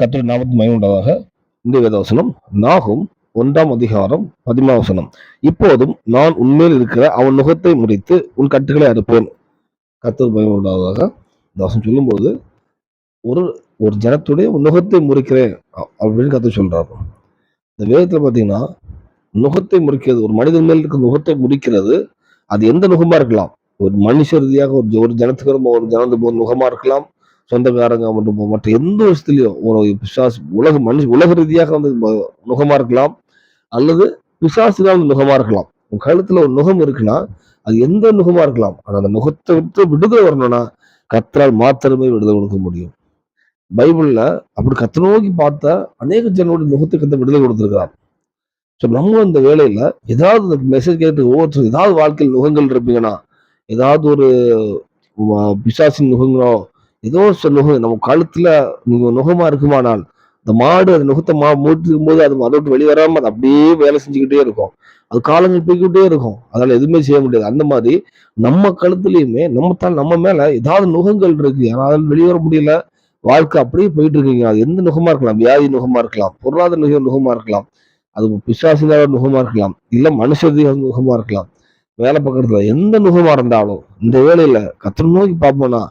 கத்திர நாமத்து மயமுண்டதாக இந்த வேதவசனம் நாகும் ஒன்றாம் அதிகாரம் பதிமாவசனம் இப்போதும் நான் உண்மையில் இருக்கிற அவன் முகத்தை முறித்து உன் கட்டுகளை அறுப்பேன். கத்தர் பயமுண்டாவதாக தாசன் சொல்லும்போது ஒரு ஒரு ஜனத்துடைய நுகத்தை முறிக்கிறேன் அப்படின்னு கத்து சொல்றாரு. இந்த வேதத்துல பாத்தீங்கன்னா நுகத்தை முறிக்கிறது ஒரு மனிதன் மேல் இருக்கிற நுகத்தை முறிக்கிறது அது எந்த நுகமா இருக்கலாம். ஒரு மனுஷ ரீதியாக ஒரு ஒரு ஜனத்துக்கு ஒரு ஜனத்து ஒரு நுகமா இருக்கலாம். சொந்தக்காரங்க மற்றும் மற்ற எந்த விஷயத்திலையும் ஒரு பிசாசு உலக மனுஷ உலக ரீதியாக வந்து நுகமா இருக்கலாம். அல்லது பிசாசுதான் வந்து நுகமா இருக்கலாம். உன் கழுத்துல ஒரு நுகம் இருக்குன்னா அது எந்த நுகமா இருக்கலாம். ஆனா அந்த நுகத்தை விட்டு விடுதலை வரணும்னா கத்தரால் மாத்திரமே விடுதலை கொடுக்க முடியும். பைபிள்ல அப்படி கத்த நோக்கி பார்த்தா அநேக ஜனோட முகத்துக்கு கத்த விடுதலை கொடுத்துருக்கிறார். ஸோ நம்ம இந்த வேலையில ஏதாவது இந்த மெசேஜ் கேட்டு ஒவ்வொருத்தரும் ஏதாவது வாழ்க்கையில் நுகங்கள் இருப்பீங்கன்னா ஏதாவது ஒரு பிசாசின் நுகங்களோ ஏதோ ஒரு சில நுகம் நம்ம கழுத்துல நீங்க நுகமா இருக்குமானால் இந்த மாடு அது நுகத்தை மா மூட்டிருக்கும் போது அது அதை விட்டு வெளியே அது அப்படியே வேலை செஞ்சுக்கிட்டே இருக்கும். அது காலங்கள் போய்கிட்டே இருக்கும். அதனால எதுவுமே செய்ய முடியாது. அந்த மாதிரி நம்ம கழுத்துலயுமே நம்ம தான் நம்ம மேல ஏதாவது நுகங்கள் இருக்கு. யாராவது வெளிவர முடியல. வாழ்க்கை அப்படியே போயிட்டு இருக்கீங்க அது எந்த நுகமா இருக்கலாம்? வியாதி நுகமா இருக்கலாம். பொருளாதார நுக நுகமா இருக்கலாம். அது பிசாசினால நுகமா இருக்கலாம். இல்ல மனுஷ நுகமா இருக்கலாம். வேலை பார்க்கறதுல எந்த நுகமா இருந்தாலும் இந்த வேலையில கத்திர நோக்கி பார்ப்போம்னா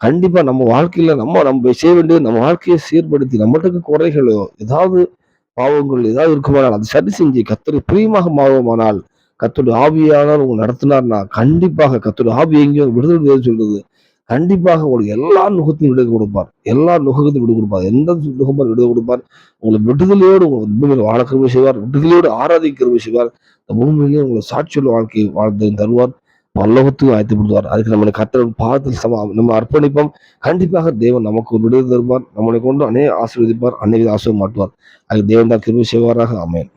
கண்டிப்பா நம்ம வாழ்க்கையில நம்ம நம்ம செய்ய வேண்டியது நம்ம வாழ்க்கையை சீர்படுத்தி நம்மகிட்ட குறைகளோ ஏதாவது பாவங்கள் ஏதாவது இருக்குமானால் அதை சரி செஞ்சு கத்தரை பிரியமாக மாறுவோமானால் கத்தோட ஆவியானவர் உங்க நடத்தினார்னா கண்டிப்பாக கத்தோட ஆவி எங்கேயோ விடுதலை சொல்றது. கண்டிப்பாக உங்களுக்கு எல்லா நுகத்தையும் விடுதலை கொடுப்பார். எல்லா நுகத்தையும் விடுதலை கொடுப்பார். எந்த நுகமும் விடுதலை கொடுப்பார். உங்களை விடுதலையோடு உங்களை பூமியில் வாழ செய்வார். விடுதலையோடு ஆராதிக்க செய்வார். இந்த பூமியிலேயே உங்களை சாட்சியுள்ள வாழ்க்கையை வாழ்ந்து தருவார். பல்லவத்துக்கு ஆயத்தப்படுவார். அதுக்கு நம்மளை கத்திர பாதத்தில் சம நம்ம அர்ப்பணிப்போம். கண்டிப்பாக தேவன் நமக்கு ஒரு விடுதலை தருவார். நம்மளை கொண்டு அநேக ஆசீர்வதிப்பார். அநேக ஆசிரியர் மாட்டுவார். அதுக்கு தேவன் தான் கிருபை செய்வாராக. அமையன்